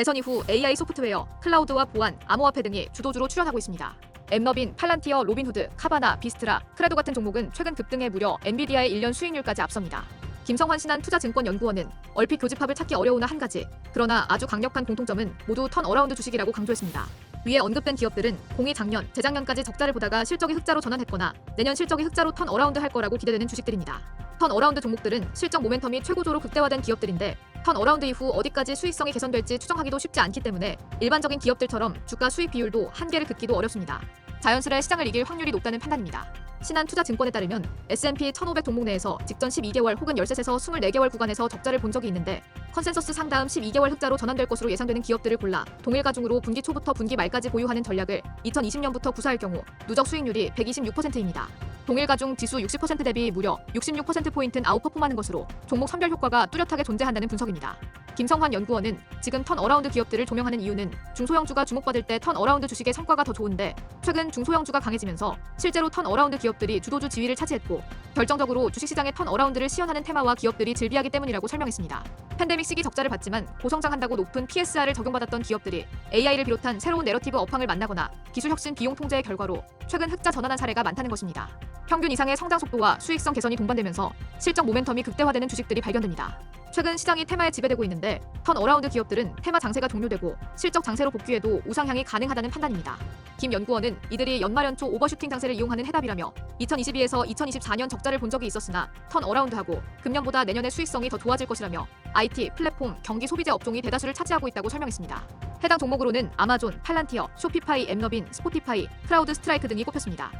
대선 이후 AI 소프트웨어, 클라우드와 보안, 암호화폐 등이 주도주로 출연하고 있습니다. 엠너빈, 팔란티어, 로빈후드, 카바나, 비스트라, 크레도 같은 종목은 최근 급등해 무려 엔비디아의 1년 수익률까지 앞섭니다. 김성환 신한 투자증권연구원은 얼핏 교집합을 찾기 어려우나 한 가지, 그러나 아주 강력한 공통점은 모두 턴 어라운드 주식이라고 강조했습니다. 위에 언급된 기업들은 공이 작년, 재작년까지 적자를 보다가 실적이 흑자로 전환했거나 내년 실적이 흑자로 턴 어라운드 할 거라고 기대되는 주식들입니다. 턴 어라운드 종목들은 실적 모멘텀이 최고조로 극대화된 기업들인데 턴 어라운드 이후 어디까지 수익성이 개선될지 추정하기도 쉽지 않기 때문에 일반적인 기업들처럼 주가 수익 비율도 한계를 긋기도 어렵습니다. 자연스레 시장을 이길 확률이 높다는 판단입니다. 신한투자증권에 따르면 S&P 1500 종목 내에서 직전 12개월 혹은 13에서 24개월 구간에서 적자를 본 적이 있는데 컨센서스 상다음 12개월 흑자로 전환될 것으로 예상되는 기업들을 골라 동일 가중으로 분기 초부터 분기 말까지 보유하는 전략을 2020년부터 구사할 경우 누적 수익률이 126%입니다. 동일 가중 지수 60% 대비 무려 66%포인트는 아웃퍼폼하는 것으로 종목 선별 효과가 뚜렷하게 존재한다는 분석입니다. 김성환 연구원은 지금 턴 어라운드 기업들을 조명하는 이유는 중소형주가 주목받을 때 턴 어라운드 주식의 성과가 더 좋은데 최근 중소형주가 강해지면서 실제로 턴 어라운드 기업들이 주도주 지위를 차지했고 결정적으로 주식시장의 턴 어라운드를 시연하는 테마와 기업들이 즐비하기 때문이라고 설명했습니다. 팬데믹 시기 적자를 받지만 고성장한다고 높은 PSR을 적용받았던 기업들이 AI를 비롯한 새로운 내러티브 업황을 만나거나 기술 혁신 비용 통제의 결과로 최근 흑자 전환한 사례가 많다는 것입니다. 평균 이상의 성장 속도와 수익성 개선이 동반되면서 실적 모멘텀이 극대화되는 주식들이 발견됩니다. 최근 시장이 테마에 지배되고 있는데 턴 어라운드 기업들은 테마 장세가 종료되고 실적 장세로 복귀해도 우상향이 가능하다는 판단입니다. 김 연구원은 이들이 연말 연초 오버슈팅 장세를 이용하는 해답이라며 2022에서 2024년 적자를 본 적이 있었으나 턴 어라운드하고 금년보다 내년의 수익성이 더 좋아질 것이라며 IT, 플랫폼, 경기 소비재 업종이 대다수를 차지하고 있다고 설명했습니다. 해당 종목으로는 아마존, 팔란티어, 쇼피파이, 엠너빈, 스포티파이, 크라우드 스트라이크 등이 꼽혔습니다.